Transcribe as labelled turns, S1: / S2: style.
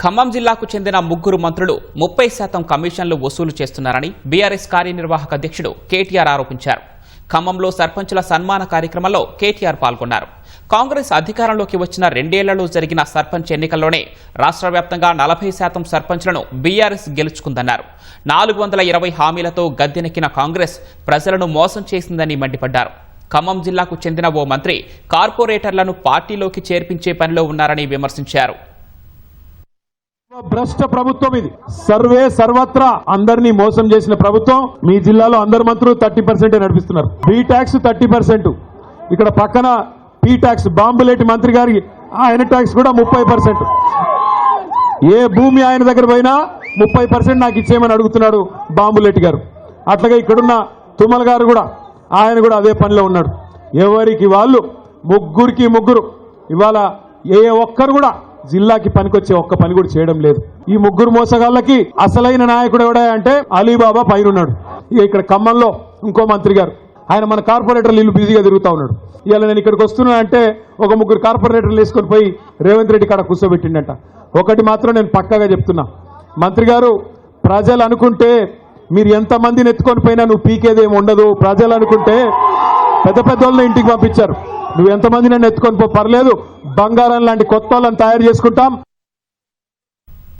S1: ఖమ్మం జిల్లాకు చెందిన ముగ్గురు మంత్రులు ముప్పై శాతం కమిషన్లు వసూలు చేస్తున్నారని బీఆర్ఎస్ కార్యనిర్వాహక అధ్యక్షుడు కేటీఆర్ ఆరోపించారు. ఖమ్మంలో సర్పంచుల సన్మాన కార్యక్రమంలో కేటీఆర్ పాల్గొన్నారు. కాంగ్రెస్ అధికారంలోకి వచ్చిన రెండేళ్ళలో జరిగిన సర్పంచ్ ఎన్నికల్లోనే రాష్ట్ర వ్యాప్తంగా నలభై శాతం సర్పంచ్లను బీఆర్ఎస్ గెలుచుకుందన్నారు. నాలుగు వందల ఇరవై హామీలతో గద్దెనెక్కిన కాంగ్రెస్ ప్రజలను మోసం చేసిందని మండిపడ్డారు. ఖమ్మం జిల్లాకు చెందిన ఓ మంత్రి కార్పొరేటర్లను పార్టీలోకి చేర్పించే పనిలో ఉన్నారని విమర్శించారు.
S2: భ్రష్ట ప్రభుత్వం ఇది. సర్వే సర్వత్రా అందరినీ మోసం చేసిన ప్రభుత్వం మీ జిల్లాలో అందరు మంత్రులు థర్టీ పర్సెంట్ నడిపిస్తున్నారు. B tax thirty percent. ఇక్కడ పక్కన పీ ట్యాక్స్ బాంబులేటి మంత్రి గారి ఆయన ట్యాక్స్ కూడా ముప్పై పర్సెంట్. ఏ భూమి ఆయన దగ్గర పోయినా ముప్పై పర్సెంట్ నాకు ఇచ్చేయమని అడుగుతున్నాడు బాంబులేటి గారు. అట్లాగే ఇక్కడున్న తుమ్మల గారు కూడా ఆయన కూడా అదే పనిలో ఉన్నాడు. ఎవరికి వాళ్ళు? ముగ్గురికి ముగ్గురు. ఇవాళ ఏ ఒక్కరు కూడా జిల్లాకి పనికొచ్చే ఒక్క పని కూడా చేయడం లేదు. ఈ ముగ్గురు మోసగాళ్ళకి అసలైన నాయకుడు ఎవడా అంటే అలీబాబా పైనున్నాడు. ఇక ఇక్కడ ఖమ్మంలో ఇంకో మంత్రి గారు. ఆయన మన కార్పొరేటర్లు ఇల్లు బిజీగా తిరుగుతా ఉన్నాడు. ఇవాళ నేను ఇక్కడికి వస్తున్నా అంటే ఒక ముగ్గురు కార్పొరేటర్లు వేసుకొని పోయి రేవంత్ రెడ్డి కాడ కూర్చోబెట్టిండట. ఒకటి మాత్రం నేను పక్కాగా చెప్తున్నా. మంత్రి గారు ప్రజలు అనుకుంటే మీరు ఎంతమందిని ఎత్తుకొని పోయినా నువ్వు పీకేదేమి ఉండదు. ప్రజలు అనుకుంటే పెద్ద పెద్ద వాళ్ళని ఇంటికి పంపించారు. నువ్వు ఎంతమంది నన్ను ఎత్తుకొని పో పర్లేదు. బంగారం లాంటి కొత్త వాళ్ళని తయారు చేసుకుంటాం.